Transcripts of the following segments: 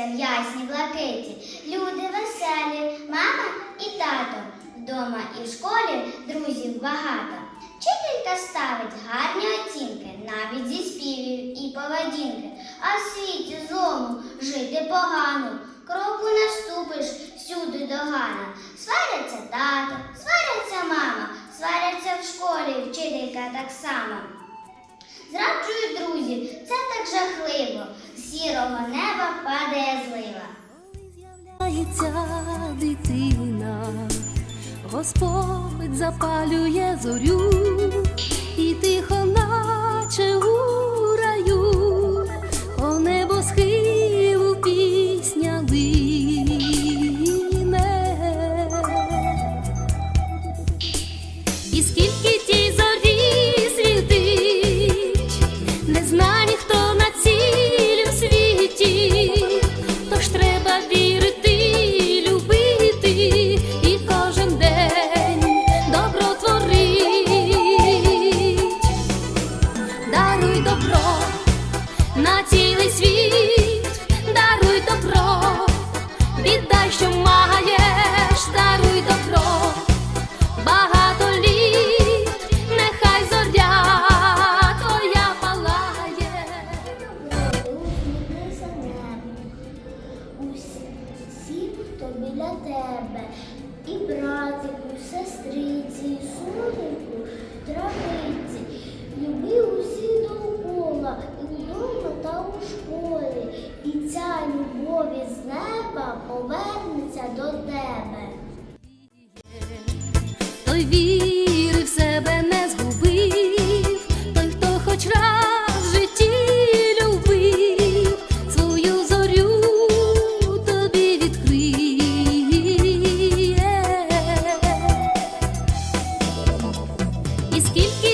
Сміється в ясній блакиті, люди веселі, мама і тато. Вдома і в школі друзів багато. Вчителька ставить гарні оцінки, навіть зі співів і поведінки. А в світі злому жити погано. Кроку наступиш всюди догана. Сваряться тато, сваряться мама, сваряться в школі, вчителька так само. Зраджують друзі, це так жахливо. Сірого неба падає злива. З'являється дитина, Господь запалює зорю, добро. На цілий віри в себе не згубив, той, хто хоч раз в житті любив, свою зорю тобі відкриє. І скільки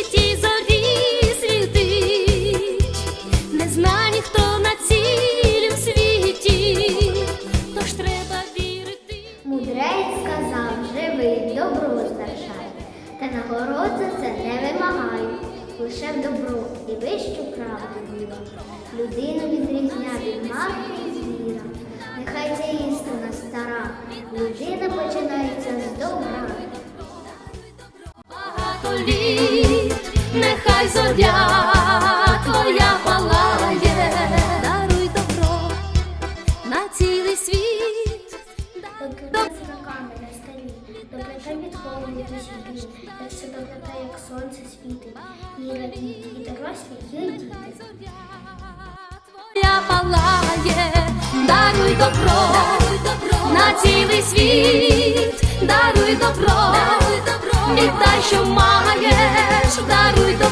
нагород за це не вимагаю, лише в добро і вищу правду віра. Людину відрізня від марки і звіра. Нехай це істина стара, людина починається з добра. З на столі, доброта відходить у собі, якщо доброта, як сонце світить, і радіють і дорослі, і діти. Твоя палає, даруй добро, на цілий світ, даруй добро, віддай, що маєш, даруй добро,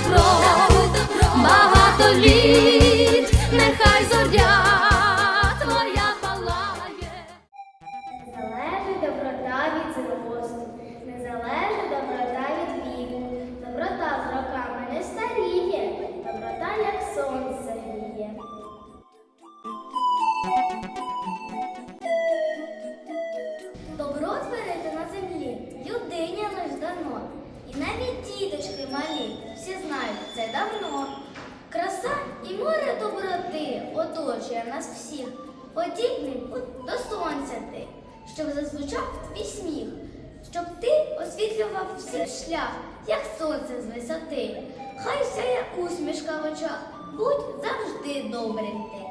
давно. Краса і море доброти оточує нас всіх, подібний до сонця ти, щоб зазвучав твій сміх, щоб ти освітлював всіх шлях, як сонце з висоти. Хай сяє усмішка в очах, будь завжди добрим ти.